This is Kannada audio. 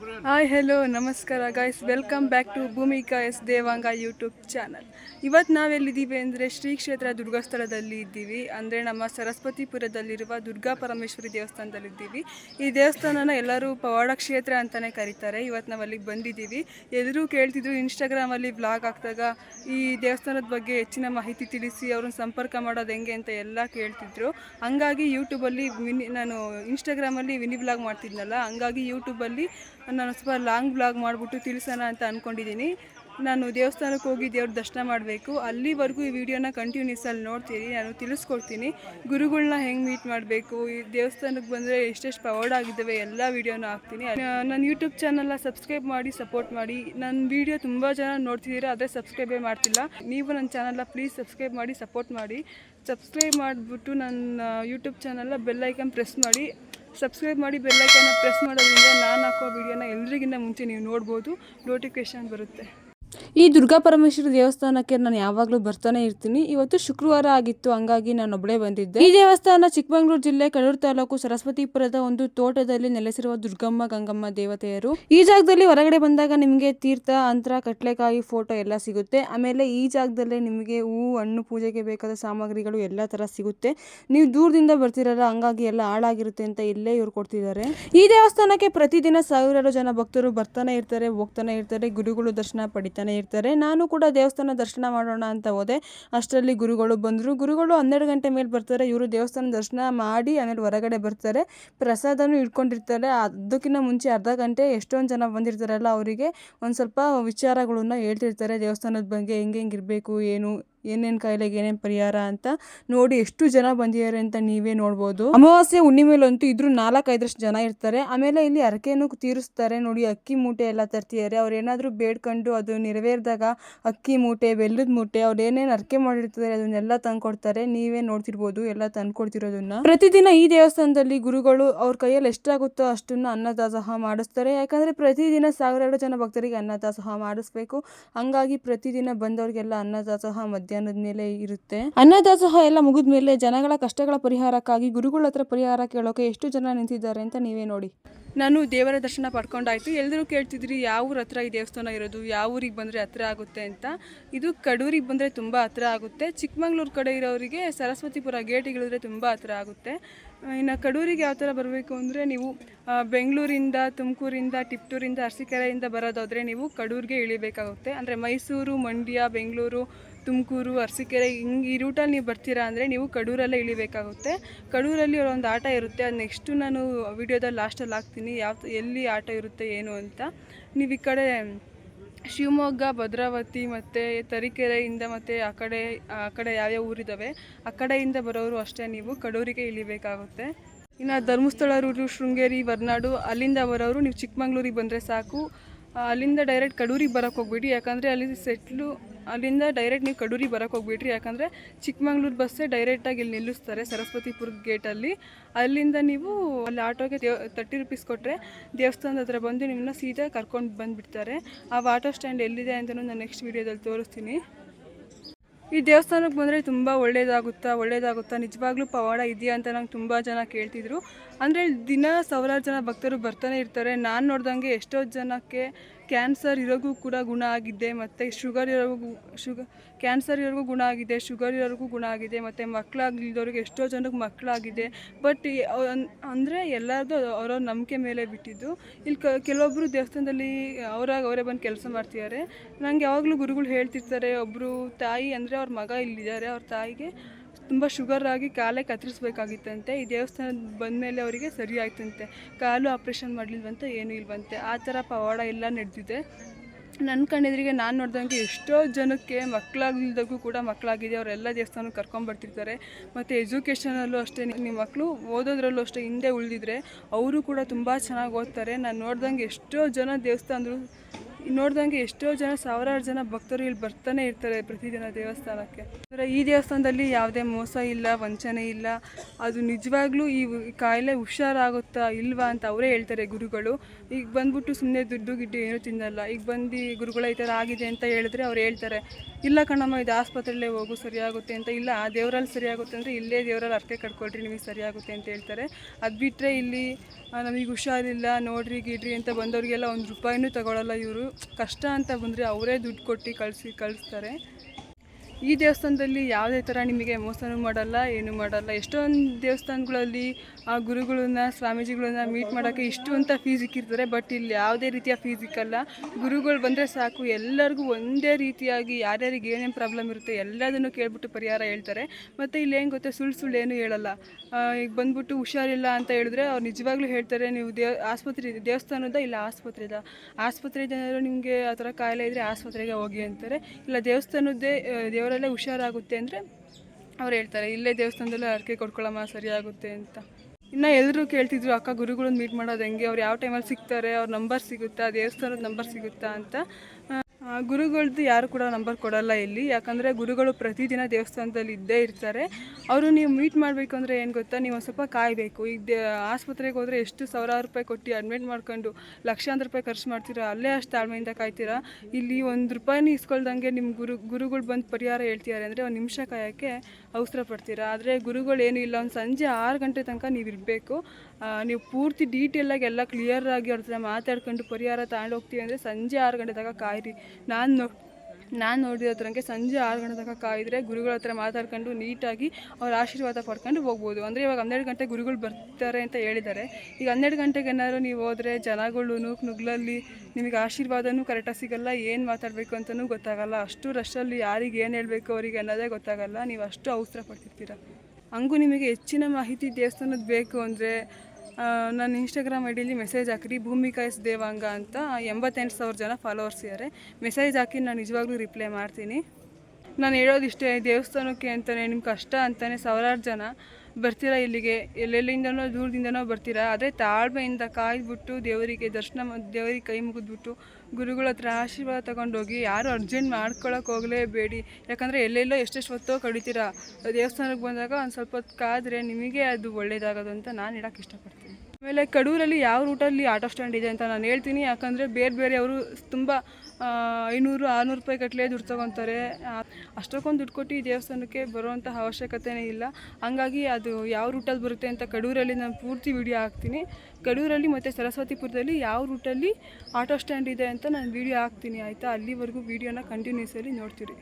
ಹಾಯ್ ಹೆಲೋ ನಮಸ್ಕಾರ guys welcome back to Bhoomika S Devanga YouTube channel ಇವತ್ತು ನಾವೆಲ್ಲಿದ್ದೀವಿ ಅಂದರೆ ಶ್ರೀ ಕ್ಷೇತ್ರ ದುರ್ಗಾಸ್ಥಳದಲ್ಲಿ ಇದ್ದೀವಿ. ಅಂದರೆ ನಮ್ಮ ಸರಸ್ವತಿಪುರದಲ್ಲಿರುವ ದುರ್ಗಾ ಪರಮೇಶ್ವರಿ ದೇವಸ್ಥಾನದಲ್ಲಿದ್ದೀವಿ. ಈ ದೇವಸ್ಥಾನನ ಎಲ್ಲರೂ ಪವಾಡ ಕ್ಷೇತ್ರ ಅಂತಲೇ ಕರೀತಾರೆ. ಇವತ್ತು ನಾವು ಅಲ್ಲಿಗೆ ಬಂದಿದ್ದೀವಿ. ಎಲ್ಲರೂ ಕೇಳ್ತಿದ್ರು ಇನ್ಸ್ಟಾಗ್ರಾಮಲ್ಲಿ ಬ್ಲಾಗ್ ಹಾಕಿದಾಗ ಈ ದೇವಸ್ಥಾನದ ಬಗ್ಗೆ ಹೆಚ್ಚಿನ ಮಾಹಿತಿ ತಿಳಿಸಿ, ಅವ್ರನ್ನ ಸಂಪರ್ಕ ಮಾಡೋದು ಹೆಂಗೆ ಅಂತ ಎಲ್ಲ ಕೇಳ್ತಿದ್ರು. ಹಂಗಾಗಿ ಯೂಟ್ಯೂಬಲ್ಲಿ ವಿನಿ ನಾನು ಇನ್ಸ್ಟಾಗ್ರಾಮಲ್ಲಿ ವಿನಿ ಬ್ಲಾಗ್ ಮಾಡ್ತಿದ್ನಲ್ಲ, ಹಂಗಾಗಿ ಯೂಟ್ಯೂಬಲ್ಲಿ ನಾನು ಸ್ವಲ್ಪ ಲಾಂಗ್ ಬ್ಲಾಗ್ ಮಾಡಿಬಿಟ್ಟು ತಿಳಿಸೋಣ ಅಂತ ಅಂದ್ಕೊಂಡಿದ್ದೀನಿ ನಾನು ದೇವಸ್ಥಾನಕ್ಕೆ ಹೋಗಿ ದೇವ್ರ ದರ್ಶನ ಮಾಡಬೇಕು. ಅಲ್ಲಿವರೆಗೂ ಈ ವಿಡಿಯೋನ ಕಂಟಿನ್ಯೂಸ್ ಅಲ್ಲಿ ನೋಡ್ತೀನಿ ನಾನು ತಿಳಿಸ್ಕೊಡ್ತೀನಿ. ಗುರುಗಳನ್ನ ಹೆಂಗೆ ಮೀಟ್ ಮಾಡಬೇಕು, ಈ ದೇವಸ್ಥಾನಕ್ಕೆ ಬಂದರೆ ಎಷ್ಟೆಷ್ಟು ಪವರ್ಡ್ ಆಗಿದ್ದಾವೆ, ಎಲ್ಲ ವಿಡಿಯೋನ ಹಾಕ್ತೀನಿ. ನನ್ನ ಯೂಟ್ಯೂಬ್ ಚಾನಲ್ನ ಸಬ್ಸ್ಕ್ರೈಬ್ ಮಾಡಿ ಸಪೋರ್ಟ್ ಮಾಡಿ. ನನ್ನ ವಿಡಿಯೋ ತುಂಬ ಜನ ನೋಡ್ತಿದ್ದೀರಾ ಆದರೆ ಸಬ್ಸ್ಕ್ರೈಬೇ ಮಾಡ್ತಿಲ್ಲ. ನೀವು ನನ್ನ ಚಾನಲ್ನ ಪ್ಲೀಸ್ ಸಬ್ಸ್ಕ್ರೈಬ್ ಮಾಡಿ ಸಪೋರ್ಟ್ ಮಾಡಿ. ಸಬ್ಸ್ಕ್ರೈಬ್ ಮಾಡಿಬಿಟ್ಟು ನನ್ನ ಯೂಟ್ಯೂಬ್ ಚಾನಲ್ನ ಬೆಲ್ಲೈಕನ್ ಪ್ರೆಸ್ ಮಾಡಿ. ಸಬ್ಸ್ಕ್ರೈಬ್ ಮಾಡಿ ಬೆಲ್ಲೈಕನ್ನ ಪ್ರೆಸ್ ಮಾಡೋದ್ರಿಂದ ನಾನು ಹಾಕೋ ವಿಡಿಯೋನ ಎಲ್ರಿಗಿಂತ ಮುಂಚೆ ನೀವು ನೋಡ್ಬೋದು. ನೋಟಿಫಿಕೇಶನ್ ಬರುತ್ತೆ. ಈ ದುರ್ಗಾ ಪರಮೇಶ್ವರ ದೇವಸ್ಥಾನಕ್ಕೆ ನಾನು ಯಾವಾಗಲೂ ಬರ್ತಾನೆ ಇರ್ತೀನಿ. ಇವತ್ತು ಶುಕ್ರವಾರ ಆಗಿತ್ತು, ಹಂಗಾಗಿ ನಾನು ಒಬ್ಬಳೇ ಬಂದಿದ್ದೆ. ಈ ದೇವಸ್ಥಾನ ಚಿಕ್ಕಮಗಳೂರು ಜಿಲ್ಲೆ ಕಡೂರು ತಾಲೂಕು ಸರಸ್ವತಿಪುರದ ಒಂದು ತೋಟದಲ್ಲಿ ನೆಲೆಸಿರುವ ದುರ್ಗಮ್ಮ ಗಂಗಮ್ಮ ದೇವತೆಯರು. ಈ ಜಾಗದಲ್ಲಿ ಹೊರಗಡೆ ಬಂದಾಗ ನಿಮಗೆ ತೀರ್ಥ, ಅಂತರ ಕಟ್ಲೆಕಾಯಿ ಫೋಟೋ ಎಲ್ಲ ಸಿಗುತ್ತೆ. ಆಮೇಲೆ ಈ ಜಾಗದಲ್ಲೇ ನಿಮಗೆ ಹೂವು ಹಣ್ಣು, ಪೂಜೆಗೆ ಬೇಕಾದ ಸಾಮಗ್ರಿಗಳು ಎಲ್ಲ ತರ ಸಿಗುತ್ತೆ. ನೀವು ದೂರದಿಂದ ಬರ್ತಿರಲ್ಲ, ಹಂಗಾಗಿ ಎಲ್ಲ ಹಾಳಾಗಿರುತ್ತೆ ಅಂತ ಇಲ್ಲೇ ಇವ್ರು ಕೊಡ್ತಿದ್ದಾರೆ. ಈ ದೇವಸ್ಥಾನಕ್ಕೆ ಪ್ರತಿದಿನ ಸಾವಿರಾರು ಜನ ಭಕ್ತರು ಬರ್ತಾನೆ ಇರ್ತಾರೆ, ಹೋಗ್ತಾನೆ ಇರ್ತಾರೆ, ಗುರುಗಳು ದರ್ಶನ ಪಡಿತಾನೆ ಇರ್ತಾರೆ. ನಾನು ಕೂಡ ದೇವಸ್ಥಾನ ದರ್ಶನ ಮಾಡೋಣ ಅಂತ ಹೋದೆ. ಅಷ್ಟರಲ್ಲಿ ಗುರುಗಳು ಬಂದರು. ಗುರುಗಳು ಹನ್ನೆರಡು ಗಂಟೆ ಮೇಲೆ ಬರ್ತಾರೆ. ಇವರು ದೇವಸ್ಥಾನ ದರ್ಶನ ಮಾಡಿ ಆಮೇಲೆ ಹೊರಗಡೆ ಬರ್ತಾರೆ. ಪ್ರಸಾದನೂ ಇಟ್ಕೊಂಡಿರ್ತಾರೆ ಅದಕ್ಕಿಂತ ಮುಂಚೆ ಅರ್ಧ ಗಂಟೆ ಎಷ್ಟೊಂದು ಜನ ಬಂದಿರ್ತಾರಲ್ಲ ಅವರಿಗೆ, ಒಂದು ಸ್ವಲ್ಪ ವಿಚಾರಗಳನ್ನ ಹೇಳ್ತಿರ್ತಾರೆ ದೇವಸ್ಥಾನದ ಬಗ್ಗೆ. ಹೆಂಗೆ ಹೆಂಗಿರಬೇಕು ಏನು ಏನೇನು ಕಾಯಿಲೆಗೆ ಏನೇನು ಪರಿಹಾರ ಅಂತ ನೋಡಿ ಎಷ್ಟು ಜನ ಬಂದಿದ್ದಾರೆ ಅಂತ ನೀವೇ ನೋಡ್ಬೋದು. ಅಮಾವಾಸ್ಯೆ ಹುಣ್ಣಿಮೆಲಂತೂ ಇದ್ರು ನಾಲ್ಕೈದರಷ್ಟು ಜನ ಇರ್ತಾರೆ. ಆಮೇಲೆ ಇಲ್ಲಿ ಹರಕೆಯನ್ನು ತೀರಿಸ್ತಾರೆ. ನೋಡಿ ಅಕ್ಕಿ ಮೂಟೆ ಎಲ್ಲ ತರ್ತಿದ್ದಾರೆ. ಅವ್ರು ಏನಾದರೂ ಬೇಡ್ಕೊಂಡು ಅದು ನೆರವೇರಿದಾಗ ಅಕ್ಕಿ ಮೂಟೆ, ಬೆಲ್ಲದ ಮೂಟೆ, ಅವ್ರು ಏನೇನು ಹರಕೆ ಮಾಡಿರ್ತಾರೆ ಅದನ್ನೆಲ್ಲ ತಂದ್ಕೊಡ್ತಾರೆ. ನೀವೇ ನೋಡ್ತಿರ್ಬೋದು ಎಲ್ಲ ತಂದ್ಕೊಡ್ತಿರೋದನ್ನ. ಪ್ರತಿದಿನ ಈ ದೇವಸ್ಥಾನದಲ್ಲಿ ಗುರುಗಳು ಅವ್ರ ಕೈಯಲ್ಲಿ ಎಷ್ಟಾಗುತ್ತೋ ಅಷ್ಟನ್ನ ಅನ್ನದಾಸಹ ಮಾಡಿಸ್ತಾರೆ. ಯಾಕಂದ್ರೆ ಪ್ರತಿದಿನ ಸಾವಿರಾರು ಜನ ಭಕ್ತರಿಗೆ ಅನ್ನದಾಸಹ ಮಾಡಿಸ್ಬೇಕು. ಹಂಗಾಗಿ ಪ್ರತಿದಿನ ಬಂದವರಿಗೆಲ್ಲ ಅನ್ನದಾಸೋಹ ಮಧ್ಯಾಹ್ನದ ಮೇಲೆ ಇರುತ್ತೆ. ಅನ್ನದಾಸೋಹ ಎಲ್ಲ ಮುಗಿದ ಮೇಲೆ ಜನಗಳ ಕಷ್ಟಗಳ ಪರಿಹಾರಕ್ಕಾಗಿ ಗುರುಗಳ ಹತ್ರ ಪರಿಹಾರ ಕೇಳೋಕೆ ಎಷ್ಟು ಜನ ನಿಂತಿದ್ದಾರೆ ಅಂತ ನೀವೇ ನೋಡಿ. ನಾನು ದೇವರ ದರ್ಶನ ಪಡ್ಕೊಂಡಾಯ್ತು. ಎಲ್ಲರೂ ಕೇಳ್ತಿದ್ರಿ ಯಾವ ಊರ ಹತ್ರ ಈ ದೇವಸ್ಥಾನ ಇರೋದು ಯಾವ ಊರಿಗೆ ಬಂದರೆ ಹತ್ರ ಆಗುತ್ತೆ ಅಂತ. ಇದು ಕಡೂರಿಗೆ ಬಂದರೆ ತುಂಬ ಹತ್ರ ಆಗುತ್ತೆ. ಚಿಕ್ಕಮಂಗ್ಳೂರು ಕಡೆ ಇರೋರಿಗೆ ಸರಸ್ವತಿಪುರ ಗೇಟಿಗಿಳಿದ್ರೆ ತುಂಬ ಹತ್ರ ಆಗುತ್ತೆ. ಇನ್ನು ಕಡೂರಿಗೆ ಯಾವ ಥರ ಬರಬೇಕು ಅಂದರೆ ನೀವು ಬೆಂಗಳೂರಿಂದ ತುಮಕೂರಿಂದ ಟಿಪ್ಟೂರಿಂದ ಅರಸೀಕೆರೆಯಿಂದ ಬರೋದಾದರೆ ನೀವು ಕಡೂರಿಗೆ ಇಳಿಬೇಕಾಗುತ್ತೆ. ಅಂದರೆ ಮೈಸೂರು ಮಂಡ್ಯ ಬೆಂಗಳೂರು ತುಮಕೂರು, ಅರಸೀಕೆರೆ ಹಿಂಗೆ ಈ ರೂಟಲ್ಲಿ ನೀವು ಬರ್ತೀರಾ ಅಂದರೆ ನೀವು ಕಡೂರಲ್ಲೇ ಇಳಿಬೇಕಾಗುತ್ತೆ. ಕಡೂರಲ್ಲಿ ಒಂದು ಆಟ ಇರುತ್ತೆ. ಅದು ನೆಕ್ಸ್ಟು ನಾನು ವಿಡಿಯೋದಲ್ಲಿ ಲಾಸ್ಟಲ್ಲಿ ಹಾಕ್ತೀನಿ. ಯಾವ ಎಲ್ಲಿ ಆಟ ಇರುತ್ತೆ, ಏನು ಅಂತ. ನೀವು ಈ ಕಡೆ ಶಿವಮೊಗ್ಗ, ಭದ್ರಾವತಿ ಮತ್ತು ತರೀಕೆರೆಯಿಂದ ಮತ್ತು ಆ ಕಡೆ ಆ ಕಡೆ ಯಾವ್ಯಾವ ಊರಿದ್ದಾವೆ ಆ ಕಡೆಯಿಂದ ಬರೋರು ಅಷ್ಟೇ ನೀವು ಕಡೂರಿಗೆ ಇಳಿಬೇಕಾಗುತ್ತೆ. ಇನ್ನು ಧರ್ಮಸ್ಥಳ, ರೂಟು, ಶೃಂಗೇರಿ, ಹೊರನಾಡು, ಅಲ್ಲಿಂದ ಬರೋರು ನೀವು ಚಿಕ್ಕಮಂಗ್ಳೂರಿಗೆ ಬಂದರೆ ಸಾಕು. ಅಲ್ಲಿಂದ ಡೈರೆಕ್ಟ್ ಕಡೂರಿಗೆ ಬರೋಕ್ಕೆ ಹೋಗ್ಬಿಡಿ. ಯಾಕಂದರೆ ಅಲ್ಲಿ ಸೆಟ್ಲು ಅಲ್ಲಿಂದ ಡೈರೆಕ್ಟ್ ನೀವು ಕಡೂರಿಗೆ ಬರೋಕ್ಕೆ ಹೋಗ್ಬಿಟ್ರಿ. ಯಾಕಂದರೆ ಚಿಕ್ಕಮಂಗ್ಳೂರು ಬಸ್ಸೇ ಡೈರೆಕ್ಟಾಗಿ ಇಲ್ಲಿ ನಿಲ್ಲಿಸ್ತಾರೆ ಸರಸ್ವತಿಪುರ ಗೇಟಲ್ಲಿ ಅಲ್ಲಿಂದ ನೀವು ಅಲ್ಲಿ ಆಟೋಗೆ ದೇವ್ ತರ್ಟಿ ರುಪೀಸ್ ಕೊಟ್ಟರೆ ದೇವಸ್ಥಾನದ ಹತ್ರ ಬಂದು ನಿಮ್ಮನ್ನ ಸೀದಾ ಕರ್ಕೊಂಡು ಬಂದುಬಿಡ್ತಾರೆ. ಆ ಆಟೋ ಸ್ಟ್ಯಾಂಡ್ ಎಲ್ಲಿದೆ ಅಂತಲೂ ನಾನು ನೆಕ್ಸ್ಟ್ ವೀಡಿಯೋದಲ್ಲಿ ತೋರಿಸ್ತೀನಿ. ಈ ದೇವಸ್ಥಾನಕ್ಕೆ ಬಂದರೆ ತುಂಬ ಒಳ್ಳೇದಾಗುತ್ತಾ ಒಳ್ಳೇದಾಗುತ್ತಾ? ನಿಜವಾಗ್ಲೂ ಪವಾಡ ಇದೆಯಾ ಅಂತ ನಂಗೆ ತುಂಬ ಜನ ಕೇಳ್ತಿದ್ರು. ಅಂದರೆ ದಿನ ಸಾವಿರಾರು ಜನ ಭಕ್ತರು ಬರ್ತಾನೆ ಇರ್ತಾರೆ. ನಾನು ನೋಡ್ದಂಗೆ ಎಷ್ಟೋ ಜನಕ್ಕೆ ಕ್ಯಾನ್ಸರ್ ಇರೋಗೂ ಕೂಡ ಗುಣ ಆಗಿದೆ, ಮತ್ತು ಶುಗರ್ ಇರೋಗೂ ಶುಗರ್ ಕ್ಯಾನ್ಸರ್ ಇರೋರ್ಗೂ ಗುಣ ಆಗಿದೆ ಶುಗರ್ ಇರೋರಿಗೂ ಗುಣ ಆಗಿದೆ, ಮತ್ತು ಮಕ್ಕಳಾಗಿಲ್ದವ್ರಿಗೆ ಎಷ್ಟೋ ಜನಕ್ಕೆ ಮಕ್ಕಳಾಗಿದೆ. ಬಟ್ ಅಂದರೆ ಎಲ್ಲರದು ಅವರವ್ರ ನಂಬಿಕೆ ಮೇಲೆ ಬಿಟ್ಟಿದ್ದು. ಇಲ್ಲಿ ಕ ಕೆಲವೊಬ್ಬರು ದೇವಸ್ಥಾನದಲ್ಲಿ ಅವರಾಗ ಅವರೇ ಬಂದು ಕೆಲಸ ಮಾಡ್ತಿದ್ದಾರೆ ನಂಗೆ ಯಾವಾಗಲೂ ಗುರುಗಳು ಹೇಳ್ತಿರ್ತಾರೆ ಒಬ್ಬರು ತಾಯಿ ಅಂದರೆ ಅವ್ರ ಮಗ ಇಲ್ಲಿದ್ದಾರೆ, ಅವ್ರ ತಾಯಿಗೆ ತುಂಬ ಶುಗರ್ ಆಗಿ ಕಾಲೇ ಕತ್ತರಿಸ್ಬೇಕಾಗಿತ್ತಂತೆ. ಈ ದೇವಸ್ಥಾನದ ಬಂದಮೇಲೆ ಅವರಿಗೆ ಸರಿ ಆಯ್ತಂತೆ. ಕಾಲು ಆಪ್ರೇಷನ್ ಮಾಡಲಿಲ್ವಂತೆ, ಏನೂ ಇಲ್ವಂತೆ. ಆ ಥರ ಪವಾಡ ಎಲ್ಲ ನಡೆದಿದೆ. ನನ್ನ ಕಣ್ಣೆದುರಿಗೆ ನಾನು ನೋಡ್ದಂಗೆ ಎಷ್ಟೋ ಜನಕ್ಕೆ ಮಕ್ಕಳಾಗಿಲ್ದಾಗೂ ಕೂಡ ಮಕ್ಕಳಾಗಿದೆ ಅವರೆಲ್ಲ ದೇವಸ್ಥಾನಕ್ಕೆ ಕರ್ಕೊಂಬರ್ತಿರ್ತಾರೆ ಮತ್ತು ಎಜುಕೇಷನಲ್ಲೂ ಅಷ್ಟೇ ನಿಮ್ಮ ಮಕ್ಕಳು ಓದೋದ್ರಲ್ಲೂ ಅಷ್ಟೇ ಹಿಂದೆ ಉಳಿದಿದ್ರೆ, ಅವರು ಕೂಡ ತುಂಬ ಚೆನ್ನಾಗಿ ಓದ್ತಾರೆ. ನಾನು ನೋಡ್ದಂಗೆ ಎಷ್ಟೋ ಜನ ದೇವಸ್ಥಾನದ್ರು ನೋಡ್ದಂಗೆ ಎಷ್ಟೋ ಜನ, ಸಾವಿರಾರು ಜನ ಭಕ್ತರು ಇಲ್ಲಿ ಬರ್ತಾನೆ ಇರ್ತಾರೆ ಪ್ರತಿದಿನ ದೇವಸ್ಥಾನಕ್ಕೆ. ಅಂದರೆ ಈ ದೇವಸ್ಥಾನದಲ್ಲಿ ಯಾವುದೇ ಮೋಸ ಇಲ್ಲ, ವಂಚನೆ ಇಲ್ಲ. ಅದು ನಿಜವಾಗ್ಲೂ ಈ ಕಾಯಿಲೆ ಹುಷಾರಾಗುತ್ತಾ ಇಲ್ವಾ ಅಂತ ಅವರೇ ಹೇಳ್ತಾರೆ ಗುರುಗಳು. ಈಗ ಬಂದ್ಬಿಟ್ಟು ಸುಮ್ಮನೆ ದುಡ್ಡು, ಗಿಡ್ಡು ಏನೂ ತಿನ್ನಲ್ಲ. ಈಗ ಬಂದು ಗುರುಗಳ ಈ ಥರ ಆಗಿದೆ ಅಂತ ಹೇಳಿದ್ರೆ ಅವ್ರು ಹೇಳ್ತಾರೆ, ಇಲ್ಲ ಕಣಮ್ಮ, ಇದು ಆಸ್ಪತ್ರೆಯಲ್ಲೇ ಹೋಗು, ಸರಿಯಾಗುತ್ತೆ ಅಂತ. ಇಲ್ಲ, ಆ ದೇವರಲ್ಲಿ ಸರಿಯಾಗುತ್ತೆ ಅಂದರೆ ಇಲ್ಲೇ ದೇವರಲ್ಲಿ ಅರ್ಕೆ ಕಟ್ಕೊಳ್ರಿ ನಿಮಗೆ ಸರಿಯಾಗುತ್ತೆ ಅಂತ ಹೇಳ್ತಾರೆ. ಅದು ಬಿಟ್ಟರೆ ಇಲ್ಲಿ ನಮಗೆ ಹುಷಾರಿಲ್ಲ, ನೋಡ್ರಿ, ಗಿಡ್ರಿ ಅಂತ ಬಂದವರಿಗೆಲ್ಲ ಒಂದು ರೂಪಾಯಿನೂ ತಗೊಳ್ಳಲ್ಲ ಇವರು. ಕಷ್ಟ ಅಂತ ಬಂದರೆ ಅವರೇ ದುಡ್ಡು ಕೊಟ್ಟು ಕಳಿಸಿ ಕಳಿಸ್ತಾರೆ. ಈ ದೇವಸ್ಥಾನದಲ್ಲಿ ಯಾವುದೇ ಥರ ನಿಮಗೆ ಮೋಸನೂ ಮಾಡಲ್ಲ ಏನೂ ಮಾಡಲ್ಲ. ಎಷ್ಟೊಂದು ದೇವಸ್ಥಾನಗಳಲ್ಲಿ ಆ ಗುರುಗಳನ್ನ ಸ್ವಾಮೀಜಿಗಳನ್ನ ಮೀಟ್ ಮಾಡೋಕ್ಕೆ ಇಷ್ಟು ಅಂತ ಫೀಸ್ ಇಕ್ಕಿರ್ತಾರೆ ಬಟ್ ಇಲ್ಲಿ ಯಾವುದೇ ರೀತಿಯ ಫೀಸ್ ಇಕ್ಕಲ್ಲ ಗುರುಗಳು ಬಂದರೆ ಸಾಕು ಎಲ್ಲರಿಗೂ ಒಂದೇ ರೀತಿಯಾಗಿ ಯಾರ್ಯಾರಿಗೆ ಏನೇನು ಪ್ರಾಬ್ಲಮ್ ಇರುತ್ತೆ ಎಲ್ಲದನ್ನು ಕೇಳ್ಬಿಟ್ಟು ಪರಿಹಾರ ಹೇಳ್ತಾರೆ. ಮತ್ತು ಇಲ್ಲಿ ಏನು ಗೊತ್ತಾ ಸುಳ್ಳು ಸುಳ್ಳು ಏನೂ ಹೇಳಲ್ಲ. ಈಗ ಬಂದ್ಬಿಟ್ಟು ಹುಷಾರಿಲ್ಲ ಅಂತ ಹೇಳಿದ್ರೆ ಅವ್ರು ನಿಜವಾಗ್ಲೂ ಹೇಳ್ತಾರೆ ನೀವು ದೇವ ಆಸ್ಪತ್ರೆ ದೇವಸ್ಥಾನದ ಇಲ್ಲ ಆಸ್ಪತ್ರೆ ಇದೆ ಆಸ್ಪತ್ರೆ ಜನರು ನಿಮಗೆ ಆ ಥರ ಕಾಯಿಲೆ ಇದ್ದರೆ ಆಸ್ಪತ್ರೆಗೆ ಹೋಗಿ ಅಂತಾರೆ. ಇಲ್ಲ ದೇವಸ್ಥಾನದ್ದೇ ಆ, ದೇವರಲ್ಲೇ ಹುಷಾರಾಗುತ್ತೆ ಅಂದರೆ ಅವ್ರು ಹೇಳ್ತಾರೆ, ಇಲ್ಲೇ ದೇವಸ್ಥಾನದಲ್ಲೇ ಅರ್ಕೆ ಕೊಡ್ಕೊಳ್ಳಮ್ಮ, ಸರಿಯಾಗುತ್ತೆ ಅಂತ. ಇನ್ನು ಎಲ್ಲರೂ ಕೇಳ್ತಿದ್ರು, ಅಕ್ಕ ಗುರುಗಳನ್ನ ಮೀಟ್ ಮಾಡೋದು ಹೆಂಗೆ, ಅವ್ರು ಯಾವ ಟೈಮಲ್ಲಿ ಸಿಗ್ತಾರೆ, ಅವ್ರ ನಂಬರ್ ಸಿಗುತ್ತಾ, ದೇವಸ್ಥಾನದ ನಂಬರ್ ಸಿಗುತ್ತಾ ಅಂತ. ಆ, ಗುರುಗಳ್ದು ಯಾರು ಕೂಡ ನಂಬರ್ ಕೊಡಲ್ಲ ಇಲ್ಲಿ. ಯಾಕಂದರೆ ಗುರುಗಳು ಪ್ರತಿದಿನ ದೇವಸ್ಥಾನದಲ್ಲಿ ಇದ್ದೇ ಇರ್ತಾರೆ. ಅವರು ನೀವು ಮೀಟ್ ಮಾಡಬೇಕು ಅಂದರೆ ಏನು ಗೊತ್ತಾ? ನೀವು ಸ್ವಲ್ಪ ಕಾಯಬೇಕು. ಈಗ ಆಸ್ಪತ್ರೆಗೆ ಹೋದರೆ ಎಷ್ಟು ಸಾವಿರಾರು ರೂಪಾಯಿ ಕೊಟ್ಟು ಅಡ್ಮಿಟ್ ಮಾಡ್ಕೊಂಡು ಲಕ್ಷಾಂತರ ರೂಪಾಯಿ ಖರ್ಚು ಮಾಡ್ತೀರಾ? ಅಲ್ಲೇ ಅಷ್ಟು ತಾಳ್ಮೆಯಿಂದ ಕಾಯ್ತೀರಾ? ಇಲ್ಲಿ ಒಂದು ರೂಪಾಯಿನೂ ಇಸ್ಕೊಳ್ದಂಗೆ ನಿಮ್ಮ ಗುರು ಗುರುಗಳು ಬಂದು ಪರಿಹಾರ ಹೇಳ್ತಿದ್ದಾರೆ ಅಂದರೆ ಒಂದು ನಿಮಿಷ ಕಾಯೋಕ್ಕೆ ಅವಸರ ಪಡ್ತೀರಾ? ಆದರೆ ಗುರುಗಳು ಏನೂ ಇಲ್ಲ. ಒಂದು ಸಂಜೆ ಆರು ಗಂಟೆ ತನಕ ನೀವು ಇರಬೇಕು. ನೀವು ಪೂರ್ತಿ ಡೀಟೇಲಾಗಿ ಎಲ್ಲ ಕ್ಲಿಯರಾಗಿ ಅವ್ರ ಹತ್ರ ಮಾತಾಡ್ಕೊಂಡು ಪರಿಹಾರ ತಗೊಂಡು ಹೋಗ್ತೀವಿ ಅಂದರೆ ಸಂಜೆ ಆರು ಗಂಟೆ ತನಕ ಕಾಯಿರಿ. ನಾನು ನೋ ನಾನು ನೋಡಿರೋ ಸಂಜೆ ಆರು ಗಂಟೆ ತನಕ ಕಾಯಿದ್ರೆ ಗುರುಗಳ ಹತ್ರ ಮಾತಾಡ್ಕೊಂಡು ನೀಟಾಗಿ ಅವ್ರ ಆಶೀರ್ವಾದ ಪಡ್ಕೊಂಡು ಹೋಗ್ಬೋದು. ಅಂದರೆ ಇವಾಗ ಹನ್ನೆರಡು ಗಂಟೆ ಗುರುಗಳು ಬರ್ತಾರೆ ಅಂತ ಹೇಳಿದ್ದಾರೆ. ಈಗ ಹನ್ನೆರಡು ಗಂಟೆಗೆ ಏನಾದ್ರು ನೀವು ಹೋದರೆ ಜನಗಳು ನೂಕು ನುಗ್ಲಲ್ಲಿ ನಿಮಗೆ ಆಶೀರ್ವಾದನೂ ಕರೆಕ್ಟಾಗಿ ಸಿಗಲ್ಲ, ಏನು ಮಾತಾಡಬೇಕು ಅಂತಲೂ ಗೊತ್ತಾಗಲ್ಲ. ಅಷ್ಟು ರಷ್ಟಲ್ಲಿ ಯಾರಿಗೆ ಏನು ಹೇಳಬೇಕು ಅವರಿಗೆ ಅನ್ನೋದೇ ಗೊತ್ತಾಗಲ್ಲ. ನೀವು ಅಷ್ಟು ಅವಸರ ಪಡ್ತಿರ್ತೀರ. ಹಂಗೂ ನಿಮಗೆ ಹೆಚ್ಚಿನ ಮಾಹಿತಿ ದೇವಸ್ಥಾನದ ಬೇಕು ಅಂದರೆ ನನ್ನ ಇನ್ಸ್ಟಾಗ್ರಾಮ್ ಐಡಿಯಲ್ಲಿ ಮೆಸೇಜ್ ಹಾಕಿರಿ, ಭೂಮಿಕಾ ಎಸ್ ದೇವಾಂಗ ಅಂತ ಎಂಬತ್ತೆಂಟು ಸಾವಿರ ಜನ ಫಾಲೋವರ್ಸ್ ಇದ್ದಾರೆ ಮೆಸೇಜ್ ಹಾಕಿ ನಾನು ನಿಜವಾಗ್ಲೂ ರಿಪ್ಲೈ ಮಾಡ್ತೀನಿ. ನಾನು ಹೇಳೋದು ಇಷ್ಟೇ, ದೇವಸ್ಥಾನಕ್ಕೆ ಅಂತಲೇ ನಿಮ್ಮ ಕಷ್ಟ ಅಂತಲೇ ಸಾವಿರಾರು ಜನ ಬರ್ತೀರಾ ಇಲ್ಲಿಗೆ? ಎಲ್ಲೆಲ್ಲಿಂದನೋ ದೂರದಿಂದನೋ ಬರ್ತೀರಾ? ಆದರೆ ತಾಳ್ಮೆಯಿಂದ ಕಾಯ್ದುಬಿಟ್ಟು ದೇವರಿಗೆ ದರ್ಶನ ದೇವರಿಗೆ ಕೈ ಮುಗಿದ್ಬಿಟ್ಟು ಗುರುಗಳ ಹತ್ರ ಆಶೀರ್ವಾದ ತಗೊಂಡೋಗಿ ಯಾರು ಅರ್ಜೆಂಟ್ ಮಾಡ್ಕೊಳ್ಳೋಕೆ ಹೋಗಲೇಬೇಡಿ. ಯಾಕಂದರೆ ಎಲ್ಲೆಲ್ಲೋ ಎಷ್ಟೆಷ್ಟು ಹೊತ್ತೋ ಕಡಿತೀರಾ ದೇವಸ್ಥಾನಕ್ಕೆ ಬಂದಾಗ ಒಂದು ಸ್ವಲ್ಪ ಹೊತ್ತು ಕಾದರೆ ನಿಮಗೆ ಅದು ಒಳ್ಳೆಯದಾಗೋದು ಅಂತ ನಾನು ಹೇಳೋಕ್ಕೆ ಇಷ್ಟಪಡ್ತೀನಿ. ಆಮೇಲೆ ಕಡೂರಲ್ಲಿ ಯಾವ ರೂಟಲ್ಲಿ ಆಟೋ ಸ್ಟ್ಯಾಂಡ್ ಇದೆ ಅಂತ ನಾನು ಹೇಳ್ತೀನಿ. ಯಾಕಂದರೆ ಬೇರೆ ಬೇರೆ ಅವರು ತುಂಬ ಐನೂರು, ಆರುನೂರು ರೂಪಾಯಿ ಗಟ್ಟಲೆ ದುಡ್ಡು ತೊಗೊತಾರೆ. ಅಷ್ಟಕ್ಕೊಂದು ದುಡ್ಡು ಕೊಟ್ಟು ಈ ದೇವಸ್ಥಾನಕ್ಕೆ ಬರುವಂಥ ಅವಶ್ಯಕತೆನೇ ಇಲ್ಲ. ಹಂಗಾಗಿ ಅದು ಯಾವ ರೂಟಲ್ಲಿ ಬರುತ್ತೆ ಅಂತ ಕಡೂರಲ್ಲಿ ನಾನು ಪೂರ್ತಿ ವಿಡಿಯೋ ಹಾಕ್ತೀನಿ. ಕಡೂರಲ್ಲಿ ಮತ್ತು ಸರಸ್ವತಿಪುರದಲ್ಲಿ ಯಾವ ರೂಟಲ್ಲಿ ಆಟೋ ಸ್ಟ್ಯಾಂಡ್ ಇದೆ ಅಂತ ನಾನು ವಿಡಿಯೋ ಹಾಕ್ತೀನಿ. ಆಯಿತಾ? ಅಲ್ಲಿವರೆಗೂ ವೀಡಿಯೋನ ಕಂಟಿನ್ಯೂಸಲ್ಲಿ ನೋಡ್ತೀರಿ.